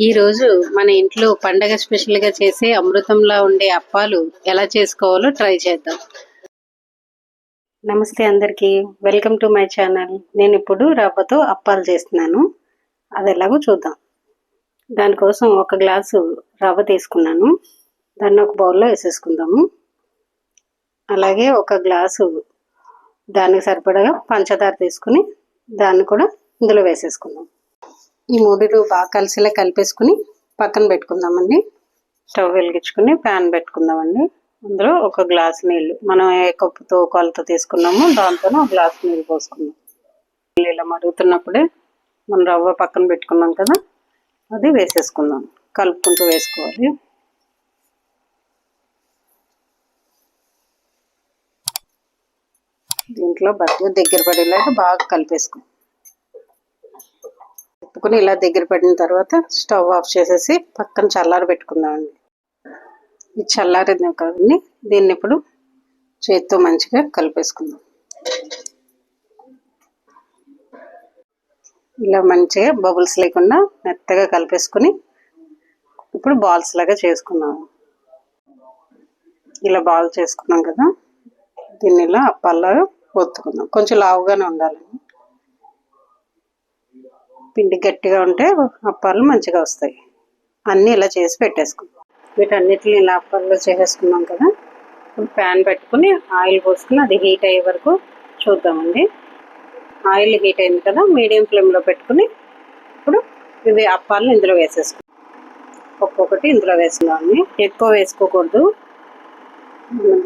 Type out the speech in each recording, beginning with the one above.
ఈరోజు మన ఇంట్లో పండగ స్పెషల్గా చేసే అమృతంలా ఉండే అప్పాలు ఎలా చేసుకోవాలో ట్రై చేద్దాం. నమస్తే అందరికీ. Welcome to my channel. నేను ఇప్పుడు రవ్వతో అప్పాలు చేస్తున్నాను. అది ఎలాగో చూద్దాం. దానికోసం ఒక గ్లాసు రవ్వ తీసుకున్నాను. దాన్ని ఒక బౌల్లో వేసేసుకుందాము. అలాగే ఒక గ్లాసు దానికి సరిపడగా పంచదార తీసుకుని దాన్ని కూడా ఇందులో వేసేసుకుందాం. ఈ మూడు బాగా కలిసిలా కలిపేసుకుని పక్కన పెట్టుకుందామండి. స్టవ్ వెలిగించుకుని ప్యాన్ పెట్టుకుందామండి. అందులో ఒక గ్లాస్ నీళ్ళు. మనం ఏ కప్పుతో కొలత తీసుకున్నామో దాంతో ఒక గ్లాస్ నీళ్ళు పోసుకుందాం. నీళ్ళు ఇలా మరుగుతున్నప్పుడే మనం రవ్వ పక్కన పెట్టుకున్నాం కదా అది వేసేసుకుందాం. కలుపుకుంటూ వేసుకోవాలి. దీంట్లో బాగా దగ్గర పడేలాగా బాగా కలిపేసుకో తిప్పుకుని ఇలా దగ్గర పడిన తర్వాత స్టవ్ ఆఫ్ చేసేసి పక్కన చల్లారి పెట్టుకుందామండి. ఈ చల్లారింది కాబట్టి దీన్ని ఇప్పుడు చేతితో మంచిగా కలిపేసుకుందాం. ఇలా మంచిగా బబుల్స్ లేకుండా మెత్తగా కలిపేసుకుని ఇప్పుడు బాల్స్ లాగా చేసుకున్నాము ఇలా బాల్ చేసుకున్నాం కదా దీన్ని ఇలా అప్పల్లాగా ఒత్తుకుందాం. కొంచెం లావుగానే ఉండాలండి. పిండి గట్టిగా ఉంటే అప్పాలు మంచిగా వస్తాయి. అన్నీ ఇలా చేసి పెట్టేసుకుందాం. వీటన్నిటిని ఇలా అప్పాలు చేసేసుకున్నాం కదా. ప్యాన్ పెట్టుకుని ఆయిల్ పోసుకుని అది హీట్ అయ్యే వరకు చూద్దామండి. ఆయిల్ హీట్ అయింది కదా మీడియం ఫ్లేమ్లో పెట్టుకుని ఇప్పుడు ఇవి అప్పాలను ఇందులో వేసేసుకుందాం. ఒక్కొక్కటి ఇందులో వేసుకుందామండి. ఎక్కువ వేసుకోకూడదు.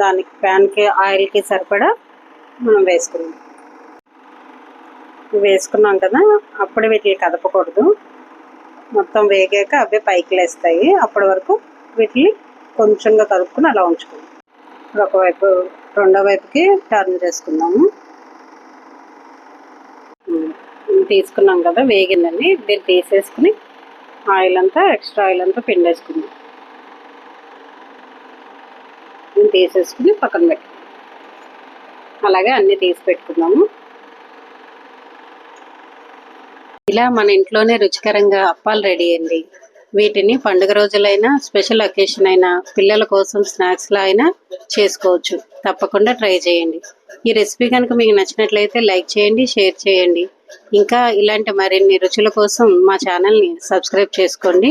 దానికి ప్యాన్కి ఆయిల్కి సరిపడా మనం వేసుకున్నాం వేసుకున్నాం కదా అప్పుడు వీటిని కదపకూడదు. మొత్తం వేగాక అవే పైకి లేస్తాయి. అప్పటి వరకు వీటిని కొంచెంగా కలుపుకుని అలా ఉంచుకుందాం. ఇప్పుడు ఒకవైపు రెండో వైపుకి టర్న్ చేసుకుందాము. తీసుకున్నాం కదా వేగిందండి దీన్ని తీసేసుకుని ఆయిల్ అంతా ఎక్స్ట్రా ఆయిల్ అంతా పిండేసుకుందాం. దీన్ని తీసేసుకుని పక్కన పెట్టుకుందాం అలాగే అన్నీ తీసి పెట్టుకుందాము. ఇలా మన ఇంట్లోనే రుచికరంగా అప్పాలు రెడీ అయింది వీటిని పండుగ రోజులైనా స్పెషల్ అకేషన్ అయినా పిల్లల కోసం స్నాక్స్లా అయినా చేసుకోవచ్చు. తప్పకుండా ట్రై చేయండి. ఈ రెసిపీ కనుక మీకు నచ్చినట్లయితే లైక్ చేయండి షేర్ చేయండి. ఇంకా ఇలాంటి మరిన్ని రుచుల కోసం మా ఛానల్ని సబ్స్క్రైబ్ చేసుకోండి.